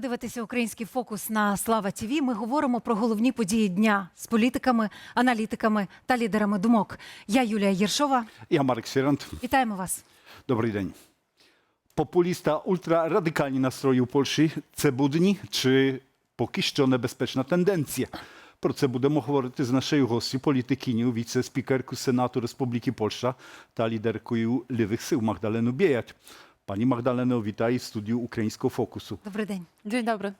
Ви дивитеся український фокус на Слава ТІВІ. Ми говоримо про головні події дня з політиками, аналітиками та лідерами думок. Я Юлія Єршова. Я Марek Sierant. Вітаємо вас. Добрий день. Популіста ультрарадикальні настрої у Польщі це будні чи поки що небезпечна тенденція? Про це будемо говорити з нашою гостю, політикиню, віце-спікерку Сенату Республіки Польща та лідеркою Лівих сил Магдалену Біят. Пані Магдалено, вітаю в студію Українського фокусу. Добрий день. Dzień dobry.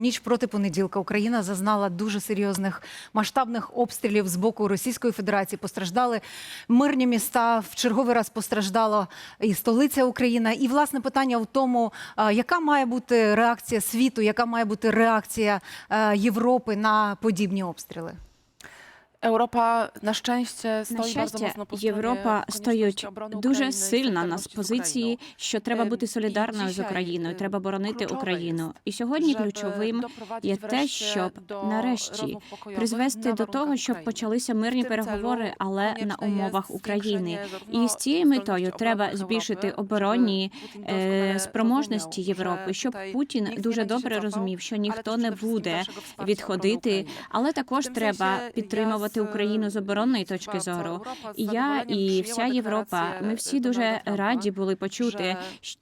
Ніч проти понеділка Україна зазнала дуже серйозних масштабних обстрілів з боку Російської Федерації. Постраждали мирні міста. В черговий раз постраждала і столиця України. І власне питання в тому, яка має бути реакція світу, яка має бути реакція е, Європи на подібні обстріли. Stoi На щастя, mocno po Європа стоїть дуже сильна на позиції, що треба бути солідарною з Україною. Треба боронити Україну. І сьогодні ключовим є те, щоб нарешті призвести до того, щоб почалися мирні переговори, але на умовах України. І з цією метою треба збільшити оборонні спроможності Європи, щоб Путін дуже добре розумів, що ніхто не буде відходити, але також треба підтримувати я Україну з оборонної точки зору. І я і вся Європа, ми всі дуже раді були почути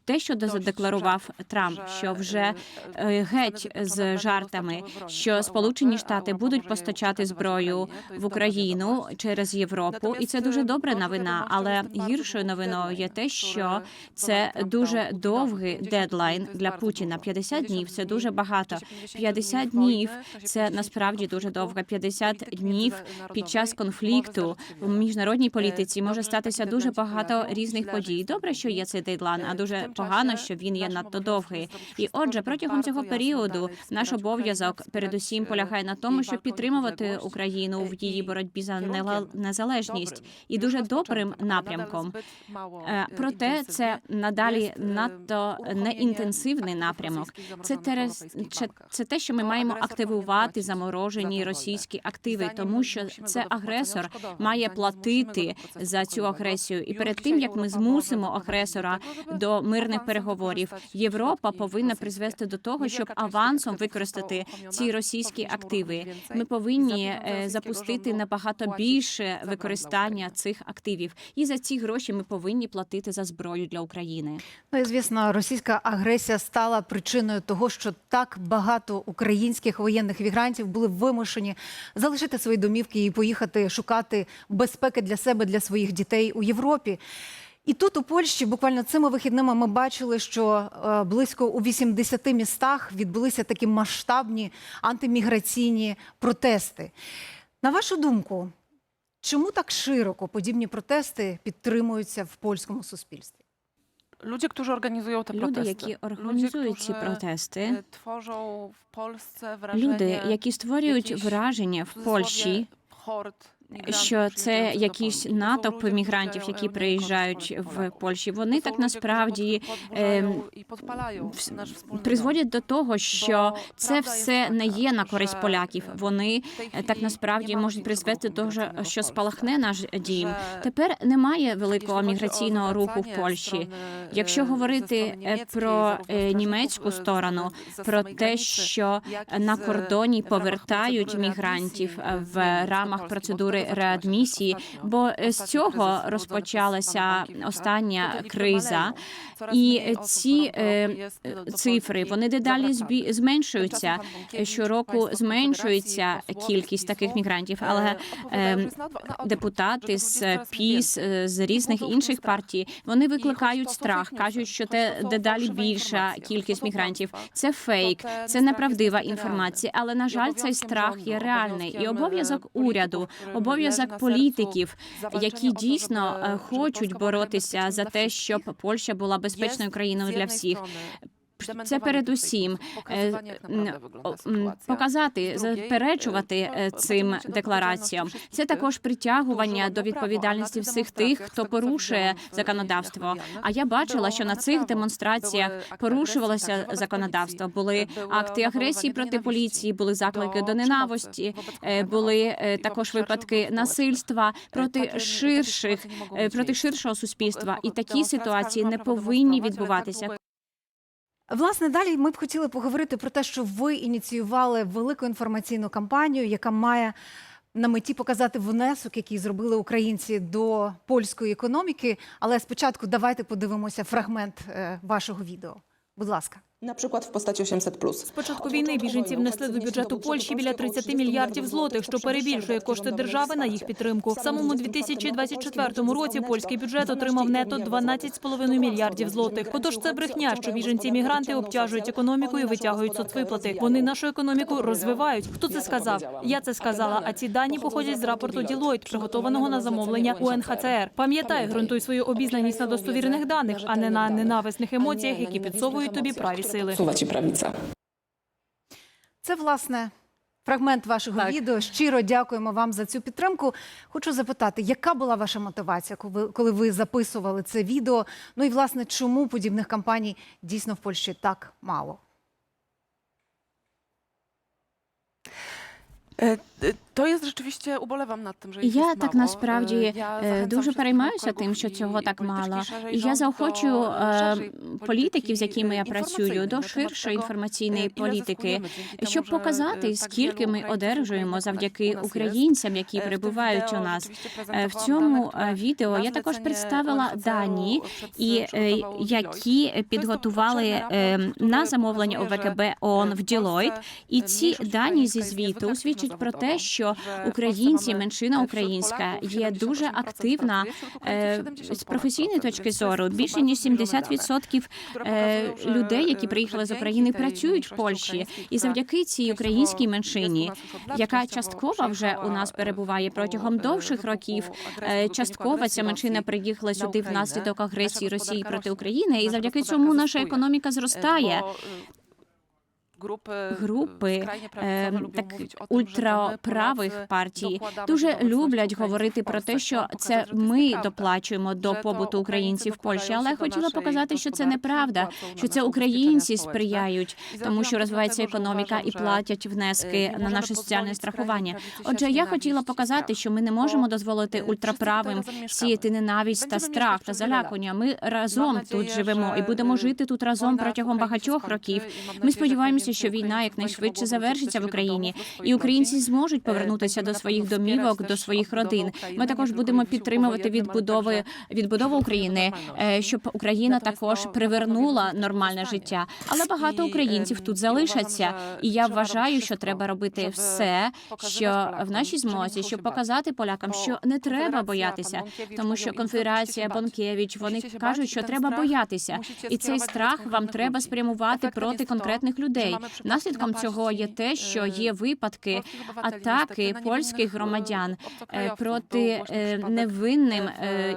те, що задекларував Трамп, що вже е, геть з жартами, що Сполучені Штати будуть постачати зброю в Україну через Європу, і це дуже добра новина. Але гіршою новиною є те, що це дуже довгий дедлайн для Путіна. dużo. 50 днів це дуже багато. w 50 днів це насправді дуже довго. 50 днів під час конфлікту в міжнародній Е, політиці може статися дуже багато різних подій. Добре, що є цей дедлайн, а дуже погано, що він є надто довгий. І отже, протягом цього періоду наш обов'язок передусім полягає на тому, щоб підтримувати. Україну в її боротьбі за незалежність і дуже добрим напрямком. Е, е, Проте це надалі надто неінтенсивний напрямок. Це europejskich це, те, що ми маємо активувати заморожені російські активи, тому що це агресор має платити за цю агресію. І перед тим як ми змусимо агресора до мирних переговорів, Європа повинна призвести до того, щоб авансом використати ці російські активи. Ми повинні е, запустити набагато більше використання цих активів. І за ці гроші ми повинні платити за зброю для України. Ну і звісно, російська агресія стала причиною того, що так багато українських воєнних мігрантів були вимушені залишити свої домівки і поїхати шукати безпеки для себе, для своїх дітей у Європі. І тут у Польщі буквально цими вихідними ми бачили, що е, близько у 80 містах відбулися такі масштабні антиміграційні протести. На вашу думку, чому так широко подібні протести підтримуються в польському суспільстві? Ludzie, którzy organizują te Люди, protesty. які організують ці протести, e, tworzą w Polsce люди, які створюють враження в Польщі, hord що це якісь ludzie, мігрантів, які приїжджають в Польщі. Вони так насправді спільний призводять до того, що це все не є на користь поляків. е, Вони е, так насправді можуть призвести до того, що спалахне наш дім. Тепер немає великого міграційного руху в Польщі. Якщо говорити е, про е, німецьку сторону, про те, що на кордоні повертають мігрантів в е, рамах бо процедури реадмісії, бо з цього розпочалася остання криза. І ці е, цифри вони дедалі збі- зменшуються. Щороку зменшується кількість таких мігрантів, е, але że депутати з ПІС, е, з різних інших партій, вони викликають страх, кажуть, що те дедалі більша кількість мігрантів. Це фейк, це неправдива інформація. Але на жаль, цей страх є реальний. І обов'язок е, уряду, обов'язок політиків, які дійсно е, хочуть боротися за те, щоб Польща була безпечною країною для всіх. Це передусім faktów, е, показати, заперечувати е, е, цим деклараціям. Це також притягування до відповідальності всіх тих, хто порушує законодавство. А я бачила, що на цих демонстраціях порушувалося законодавство. Були акти агресії проти поліції, були заклики до ненависті, були також випадки насильства проти ширших проти ширшого суспільства. І такі ситуації не повинні відбуватися. Власне, далі ми б хотіли поговорити про те, що ви ініціювали велику інформаційну кампанію, яка має на меті показати внесок, який зробили українці до польської економіки. Але спочатку давайте подивимося фрагмент е, вашого відео. Будь ласка. На przykład w postaci 800+. З початку війни біженці внесли до бюджету Польщі біля 30 мільярдів злотих, що перебільшує кошти держави на їх підтримку. В самому 2024 році польський бюджет отримав нето 12,5 мільярдів злотих. Отож, це брехня, що біженці-мігранти обтяжують економіку і витягують соцвиплати. Вони нашу економіку розвивають. Хто це сказав? Я це сказала. А ці дані походять з рапорту Deloitte, приготованого на замовлення УНХЦР. Пам'ятай, ґрунтуй свою обізнаність на достовірних даних, а не на ненависних емоціях, які підсовують тобі праві сили. Це власне фрагмент вашого Так. відео. Щиро дякуємо вам за цю підтримку. Хочу запитати, яка була ваша мотивація, коли, коли ви записували це відео? Ну і власне, чому подібних кампаній дійсно в Польщі так мало? E, e, To jest rzeczywiście, ubolewam nad tym, że ich Я jest так mało. насправді E, ja е, zachęcam дуже wszystkich переймаюся тим, що цього так мало. szerzej І я rząd заохочу do, e, е, szerszej політиків, з polityki, якими я e, працюю, до temat ширшої tego, інформаційної e, ile політики, zyskujemy dzięki temu, щоб że, e, показати, скільки ми Ukraińców одержуємо u завдяки nas jest. українцям, які E, перебувають у нас. Е, В цьому е, відео na я також представила дані, і е, які підготували е, на замовлення ОВКБ że, ООН e, в Ділойт. І e, ці дані зі звіту свідчать про те, zawodowo, що українці, меншина e, українська, є дуже активна е, з професійної точки to jest- зору. Більше ніж zbliżone dane, 70% które е, людей, які приїхали з України, працюють в Польщі, і завдяки цій українській меншині, яка частково вже у нас перебуває протягом e, довших років. Е, Частково ця меншина приїхала сюди внаслідок агресії Росії проти. України, і завдяки цьому наша економіка зростає. Групи, Групи е, так że to my, ультраправих партій дуже люблять говорити про те, що це ми доплачуємо до побуту українців в Польщі. Але хотіла показати, що це неправда, що це українці сприяють тому, що розвивається економіка і платять внески на наше соціальне страхування. Отже, я хотіла показати, що ми не можемо дозволити е, ультраправим сіяти ненависть та страх та залякування. Ми разом тут живемо і будемо жити тут разом протягом багатьох років. Ми сподіваємося, więcej що війна Українців якнайшвидше завершиться в Україні, і українці зможуть Е, повернутися до своїх домівок, до своїх родин. Ми також будемо підтримувати відбудови відбудову України, е, щоб Україна також привернула нормальне життя. Але багато українців ем, тут залишаться. І я вважаю, що треба робити все, що в нашій змозі, щоб показати полякам, що не треба боятися, тому що конфедерація. Бонкевич вони кажуть, що треба боятися, і цей страх вам треба спрямувати проти конкретних że людей. Наслідком цього є те, що е, є випадки атаки польських громадян е, проти е, невинним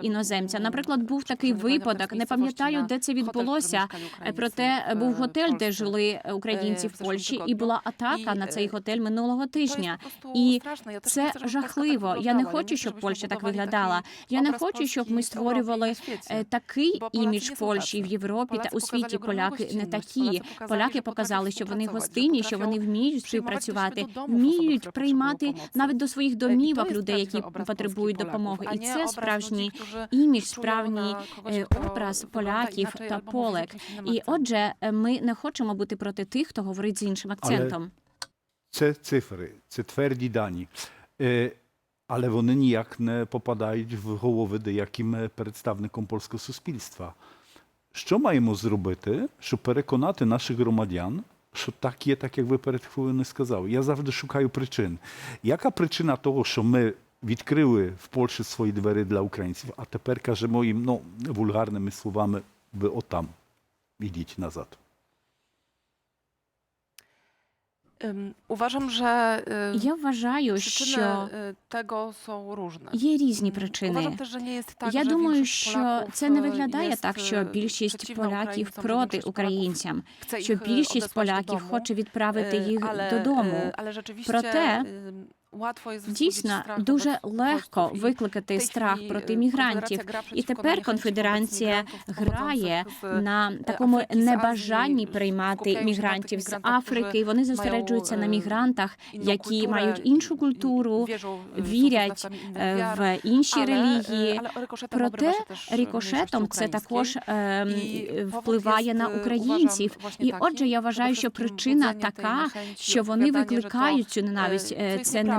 іноземцям. mm, Наприклад, був такий випадок. Не пам'ятаю, де це відбулося. Проте був готель, де жили українці в Польщі, і була атака на цей готель минулого тижня. І це жахливо. Я не хочу, щоб Польща так виглядала. Я не хочу, щоб ми створювали такий імідж Польщі, в. Європі та у світі. Поляки не такі. Поляки показали, що вони гостинні, що вони вміють співпрацювати, вміють приймати навіть до своїх Е, домівок людей, які потребують допомоги. І це справжній імідж, справжній е, образ поляків та полек. І отже, е, ми не хочемо бути проти тих, хто говорить з іншим акцентом. Це цифри, це тверді дані. Але вони ніяк не попадають в голови деяким представникам польського суспільства. Що маємо зробити, щоб переконати наших громадян, що так є, так як ви перед хвилиною сказали? Я завжди шукаю причин. Яка причина того, що ми відкрили в Польщі свої двері для українців, а тепер кажемо їм ну, вульгарними словами, ви отам, ідіть назад. Ем, że e, Я вважаю, що e, tego są różne. є різні причини. Uważam też, że nie jest tak, Я że думаю, większość що Polaków, це не e, виглядає jest, так, що e, більшість przeciwna поляків проти większość Polaków українцям, chce що ich, e, більшість odesłać do поляків domu. хоче відправити E, їх ale, додому. e, ale rzeczywiście Проте ym, Łatwo jest wzbudzić Дійсно, дуже легко викликати страх проти е, мігрантів. І тепер конфедерація грає на такому небажанні приймати мігрантів з Африки. Вони зосереджуються на е, мігрантах, які мають іншу культуру, вірять е, в інші релігії. Проте рікошетом це також впливає на е, українців. І отже, я вважаю, що причина така, що вони викликають цю ненависть. е, Е, це є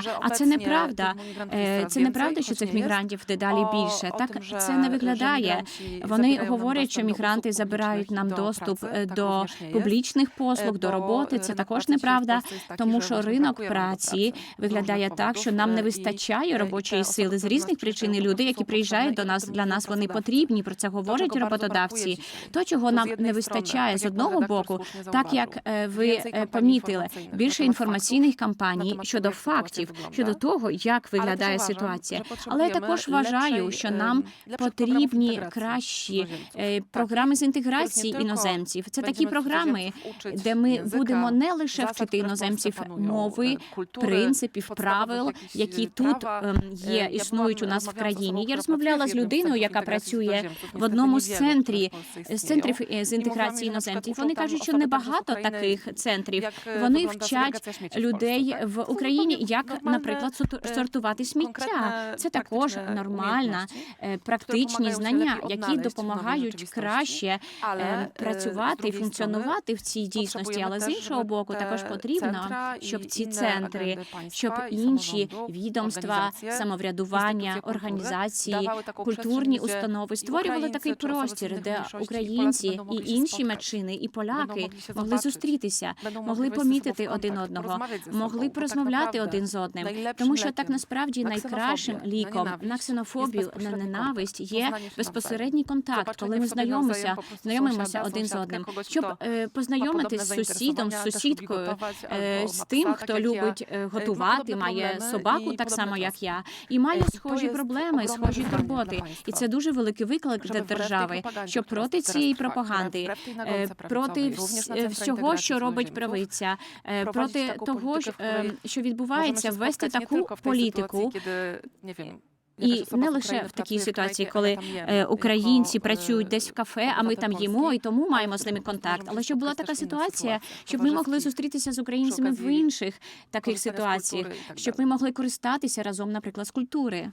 Że а це неправда. Е, Це неправда, що цих мігрантів дедалі більше. Так це не виглядає. Вони говорять, що мігранти забирають нам доступ е, до публічних послуг, до роботи. е, Це також неправда, тому що ринок праці виглядає так, що нам не вистачає робочої сили з різних причин. І люди, які приїжджають до нас для нас, вони потрібні. Про це говорять роботодавці. То, чого нам не вистачає з одного боку, так як ви помітили, більше інформаційних кампаній temat щодо фактів, щодо того, як виглядає ситуація. Але я також вважаю, що нам потрібні кращі е, програми з інтеграції іноземців. Це такі програми, де ми будемо не лише вчити іноземців мови, e, принципів, правил, які тут ем, є, Е, існують у нас в країні. Я розмовляла з людиною, яка працює в одному з центрів з центрів е, з інтеграції іноземців. Вони кажуть, що небагато таких центрів. е, Вони вчать людей в так? Україні, як, наприклад, е, сортувати сміття. Це також нормальна, е, практичні знання, які допомагають краще е, працювати і функціонувати в цій дійсності. Але з іншого боку, також потрібно, щоб ці центри, щоб інші відомства, самоврядування, організації, культурні установи створювали такий простір, де українці і інші меншини, і поляки могли зустрітися, могли помітити один одного, могли sobą, bo tak один з одним. Тому що так насправді найкращим ліком на ксенофобію, на ненависть є безпосередній контакт, коли ми знайомимося, знайомимося один з одним, щоб е, познайомитись з сусідом, з też lubi сусідкою, е, з тим, хто любить е, готувати, має собаку так само, як я, і має Е, схожі проблеми, схожі турботи. І це дуже великий виклик для держави, що проти цієї пропаганди, е, проти е, всього, що робить правиця, е, проти того, е, що Możemy відбувається, ввести таку політику. wiem, І не лише в такій ситуації, коли е, українці е, працюють десь в кафе, а ми там їмо, і тому маємо з ними контакт. Але щоб була така ситуація, щоб ми могли зустрітися з українцями в інших таких ситуаціях, щоб ми могли користатися разом, наприклад, з культури.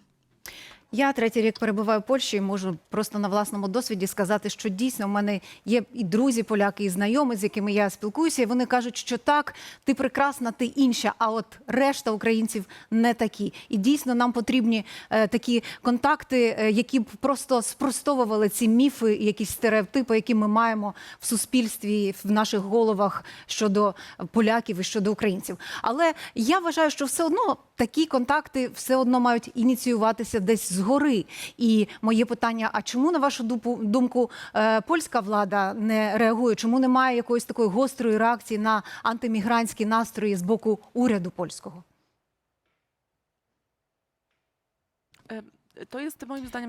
Я третій рік перебуваю в Польщі і можу просто на власному досвіді сказати, що дійсно в мене є і друзі поляки, і знайомі, з якими я спілкуюся, і вони кажуть, що так, ти прекрасна, ти інша, а от решта українців не такі. І дійсно нам потрібні е, такі контакти, е, які б просто спростовували ці міфи, якісь стереотипи, які ми маємо в суспільстві, в наших головах щодо поляків і щодо українців. Але я вважаю, що все одно такі контакти все одно мають ініціюватися десь згори. І моє питання: а чому на вашу думку е, польська влада не реагує? Чому немає якоїсь такої гострої реакції на антимігрантські настрої з боку уряду польського? To jest moim zdaniem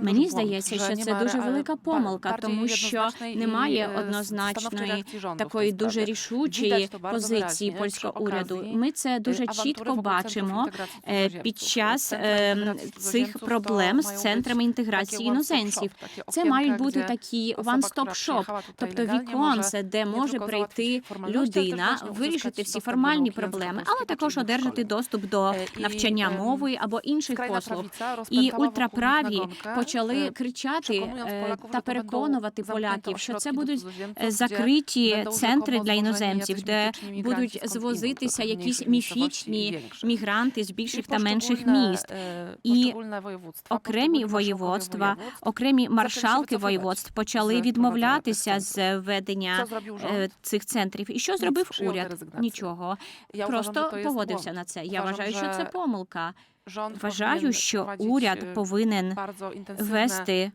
Мені здається, що це дуже велика помилка, тому що немає e, однозначної такої дуже рішучої позиції польського уряду. Ми це e, дуже чітко бачимо е, під час е, цих проблем з центрами інтеграції іноземців. Це мають бути такі osoba, one-stop która shop, przyjechała tutaj тобто віконце, де може прийти людина, вирішити всі формальні проблеми, але також одержати доступ до Е, навчання ем, мови або інших послуг. І rozpętała nagonkę, почали e, кричати е, та переконувати поляків, що це будуть е, закриті центри для іноземців, де будуть звозитися якісь міфічні мігранти з більших та менших міст. е, І Окремі воєводства, окремі маршалки воєводств почали відмовлятися з е, цих центрів. І що зробив уряд? Нічого. Просто погодився на це. Я вважаю, що це помилка. Вважаю, що уряд e, повинен вести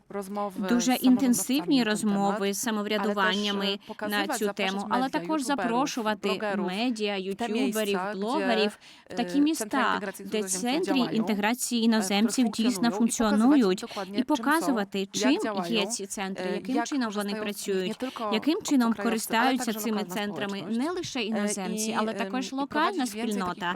дуже інтенсивні розмови з самоврядуваннями е, на цю тему, але також запрошувати медіа, te ютюберів, блогерів в такі міста, де центрі інтеграції e, іноземців дійсно функціонують, і показувати, чим є ці центри, яким чином вони працюють, яким чином користаються цими центрами не лише іноземці, але також локальна więcej takich спільнота.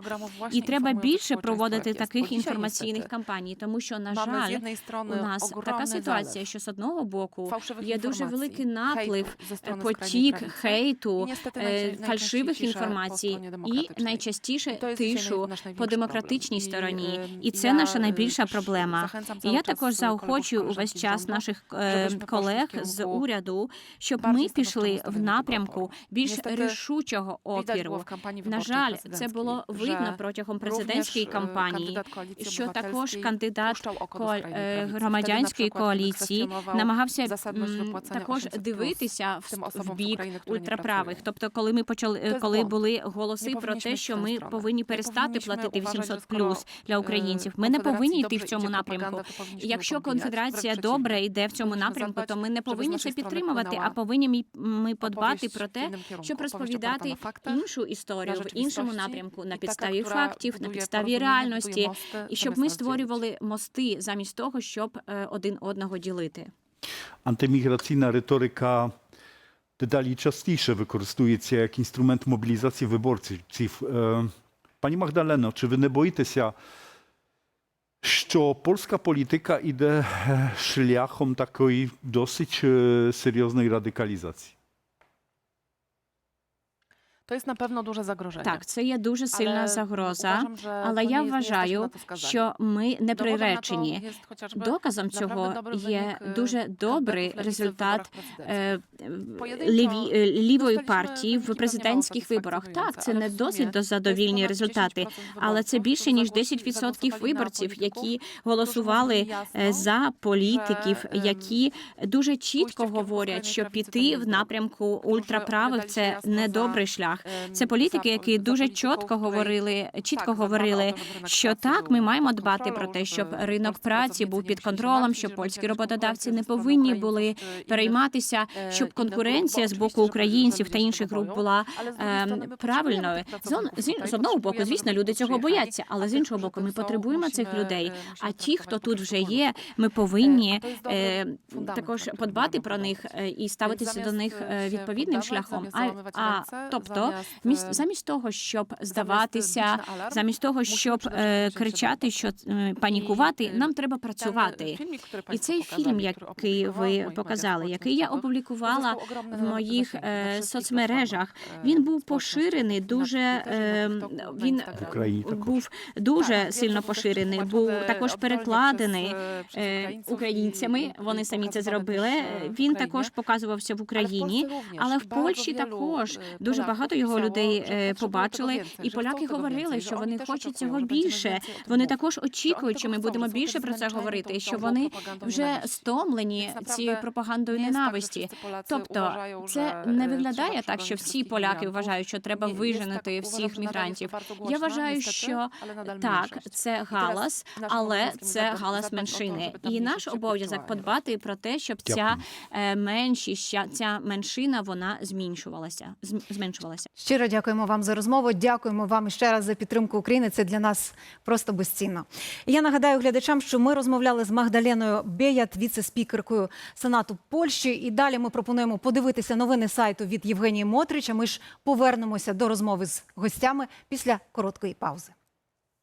І треба більше проводити. Bo таких інформаційних кампаній, тому що на жаль. У нас така ситуація, що з одного боку є дуже великий наплив, потік хейту, е, фальшивих інформацій і найчастіше тишу по демократичній стороні. І це наша e, найбільша проблема. І я також e, заохочую увесь час наших е, колег з уряду, щоб ми пішли в напрямку більш рішучого опіру. На жаль, це було видно протягом президентської e, кампанії, Koalicji що також кандидат е, громадянської коаліції намагався також 800+, дивитися в, бік ультраправих. Тобто, коли ми почали, коли були голоси про те, що ми повинні перестати платити uważać, że 800 skoro, плюс для e, українців. Ми не повинні йти в цьому напрямку. Якщо конфедерація добре йде в цьому напрямку, то ми не повинні це підтримувати, а повинні ми подбати про те, щоб розповідати іншу історію в іншому напрямку на підставі фактів, на підставі реальності, і щоб ми створювали мости замість того, щоб е, один одного ділити. Antymigracyjna retoryka dedali частіше використовується як інструмент мобілізації виборців. Е, Пані Магдалено, чи ви не боїтеся, що польська політика йде е, шляхом такої досить серйозної радикалізації? To jest na pewno duże zagrożenie. Так, це є дуже сильна Ale загроза, uważam, że але to я nie jest- nie jesteśmy вважаю, na to skazani. що ми не Dowodem na to приречені. jest chociażby Доказом naprawdę цього dobry є wynik, e, дуже добрий kandydatów lewicy w результат wyborach е, prezydenckich. е, Поєдинко ліві, е, лівої dostaliśmy партії в wyniki президентських nie виборах. Так, це satysfakcjonujące, не ale w досить sumie to jest задовільні результати, 10% але це більше ніж zagłosili- 10% zagłosowali na виборців, які голосували е, за політиків, ем, які дуже чітко говорять, що піти в напрямку ультраправих це opowiadali się не jasno добрий za, шлях. Це політики, які дуже чітко говорили, чітко говорили, що так, ми маємо дбати про те, щоб щоб ринок праці був під контролем, martwić, що żeby польські роботодавці не повинні були перейматися, e, щоб конкуренція з боку українців та інших груп була ем, правильною. З, одного боку, звісно, люди цього бояться, але з іншого боку, ми потребуємо цих людей. А ті, хто тут вже є, ми Е, повинні е, також подбати про них е, і ставитися до них е, е, відповідним шляхом. А, а тобто, замість, міс- е, замість того, щоб здаватися, замість того, щоб е, кричати, що е, панікувати, е, нам треба працювати. І цей фільм, який ви показали, який я опублікувала в моїх е, соцмережах, він був поширений дуже е, він був дуже сильно поширений. Був також перекладений е, українцями. Вони самі це зробили. Він також показувався в Україні. Але в Польщі також дуже Polaków багато його людей е, побачили, і поляки говорили, що вони хочуть цього більше. Вони також очікують, що ми будемо більше про це говорити, що вони вже стомлені цією пропагандою ненависті. Тобто це не e, виглядає так, що всі поляки вважають, що треба виженити всіх мігрантів. Я вважаю, що так, це галас, але це галас меншини. І наш обов'язок подбати про те, щоб ця е, меншість, ця- меншина, вона зменшувалася. зм- зменшувалася. Щиро дякуємо вам за розмову. Дякуємо вам ще раз за підтримку України. Це для нас просто безцінно. Я нагадаю глядачам, що ми розмовляли з Магдаленою Бєят, віце-спікеркою Сенату Польщі. І далі ми пропонуємо подивитися новини сайту від Євгенії Мотрича. Ми ж повернемося до розмови з гостями після короткої паузи.